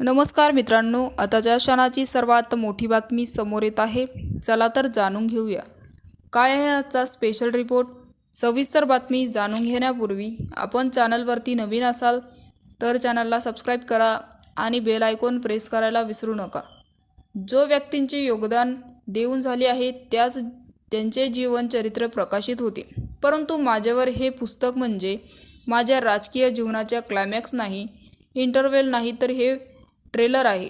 नमस्कार मित्रांनो आताच्या क्षणाची सर्वात मोठी बातमी समोर येत आहे. चला तर जाणून घेऊया. काय आहे आजचा स्पेशल रिपोर्ट सविस्तर बातमी जाणून घेण्यापूर्वी आपण चॅनलवरती नवीन असाल तर चॅनलला सबस्क्राईब करा आणि बेल आयकॉन प्रेस करायला विसरू नका. जो व्यक्तींचे योगदान देऊन झाले आहे त्याच त्यांचे जीवनचरित्र प्रकाशित होते. परंतु माझ्यावर हे पुस्तक म्हणजे माझ्या राजकीय जीवनाच्या क्लायमॅक्स नाही इंटरवेल नाही तर हे ट्रेलर आहे.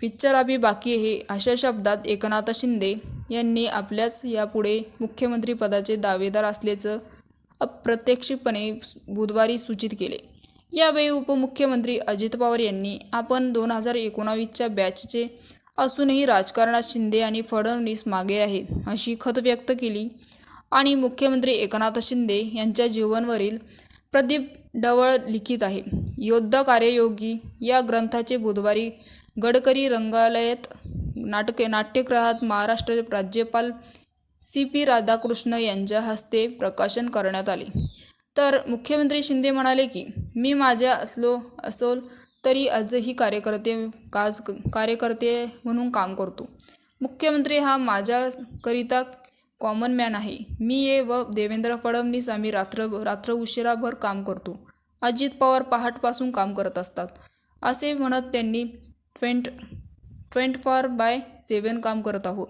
पिक्चर अभी बाकी आहे. अशा शब्दात एकनाथ शिंदे यांनी आपल्याच यापुढे मुख्यमंत्रीपदाचे दावेदार असल्याचं अप्रत्यक्षपणे बुधवारी सूचित केले. यावेळी उपमुख्यमंत्री अजित पवार यांनी आपण दोन हजार एकोणावीसच्या बॅचचे असूनही राजकारणात शिंदे आणि फडणवीस मागे आहेत अशी खत व्यक्त केली. आणि मुख्यमंत्री एकनाथ शिंदे यांच्या जीवनवरील प्रदीप ढवळ लिखित आहे. योद्धा कार्ययोगी या ग्रंथाचे बुधवारी गडकरी रंगालयात नाटके नाट्यगृहात महाराष्ट्र राज्यपाल सी पी राधाकृष्ण यांच्या हस्ते प्रकाशन करण्यात आले. तर मुख्यमंत्री शिंदे म्हणाले की मी माझ्या असलो असोल तरी आजही कार्यकर्ते काज कार्यकर्ते म्हणून काम करतो. मुख्यमंत्री हा माझ्याकरिता कॉमन मॅन आहे. मी ये व देवेंद्र फडणवीस आम्ही रात्र रात्र उशिराभर काम करतो. अजित पवार पहाटपासून काम करत असतात. असे म्हणत त्यांनी ट्वेंट ट्वेंट फॉर बाय सेवन काम करत आहोत.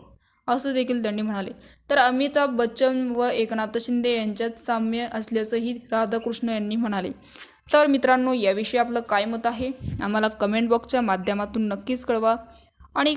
असं देखील त्यांनी म्हणाले. तर अमिताभ बच्चन व एकनाथ शिंदे यांच्यात साम्य असल्याचंही राधाकृष्ण यांनी म्हणाले. तर मित्रांनो याविषयी आपलं काय मत आहे? आम्हाला कमेंट बॉक्सच्या माध्यमातून नक्कीच कळवा. आणि